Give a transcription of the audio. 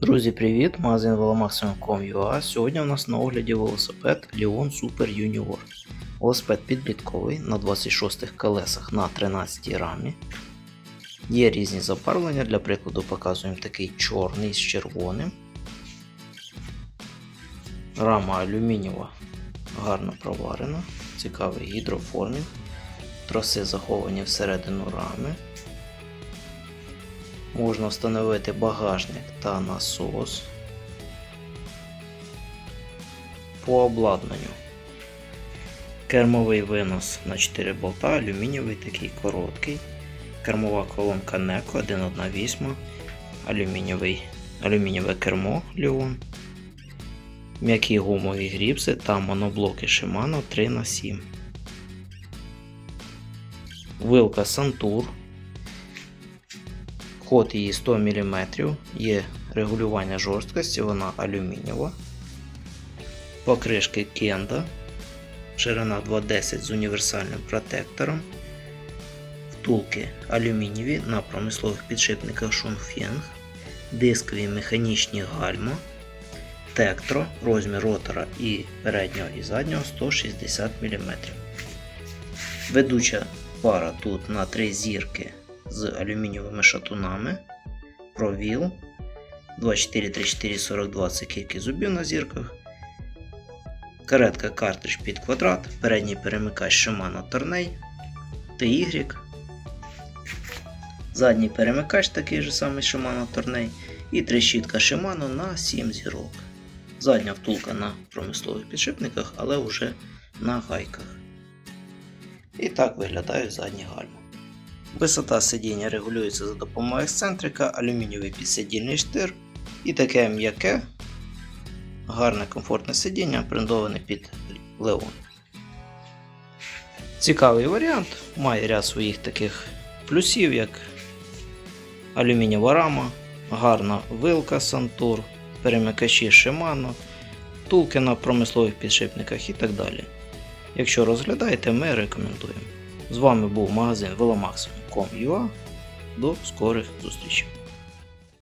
Друзі, привіт! Магазин velomaximum.com.ua Сьогодні у нас на огляді велосипед Leon Super Junior. Велосипед підлітковий на 26 колесах на 13 рамі. Є різні забарвлення, для прикладу показуємо такий чорний з червоним. Рама алюмінієва гарно проварена, цікавий гідроформінг. Троси заховані всередину рами. Можна встановити багажник та насос. По обладнанню. Кермовий винос на 4 болта, алюмінієвий такий короткий. Кермова колонка NECO 1.1.8, алюмінієвий, алюмінієве кермо Leon, м'які гумові гріпси та моноблоки Shimano 3х7. Вилка Santur Ход її 100 мм, є регулювання жорсткості, вона алюмінієва. Покришки Кенда, ширина 2,10 з універсальним протектором. Втулки алюмінієві на промислових підшипниках Schonfeng, дискові механічні гальма, тектро, розмір ротора і переднього і заднього 160 мм. Ведуча пара тут на 3 зірки з алюмінієвими шатунами. Провіл 24 34 42 це кілька зубів на зірках. Каретка картридж під квадрат, передній перемикач Shimano Tornei TY. Задній перемикач такий же самий Shimano Tornei і трещітка Shimano на 7 зірок. Задня втулка на промислових підшипниках, але вже на гайках. І так виглядають задні гальма. Висота сидіння регулюється за допомогою ексцентрика, алюмінієвий підсидільний штир і таке м'яке, гарне комфортне сидіння, брендоване під Leon. Цікавий варіант, має ряд своїх таких плюсів, як алюмінієва рама, гарна вилка Santur, перемикачі Shimano, втулки на промислових підшипниках і так далі. Якщо розглядаєте, ми рекомендуємо. З вами був магазин velomaximum.com.ua. До скорих зустрічей!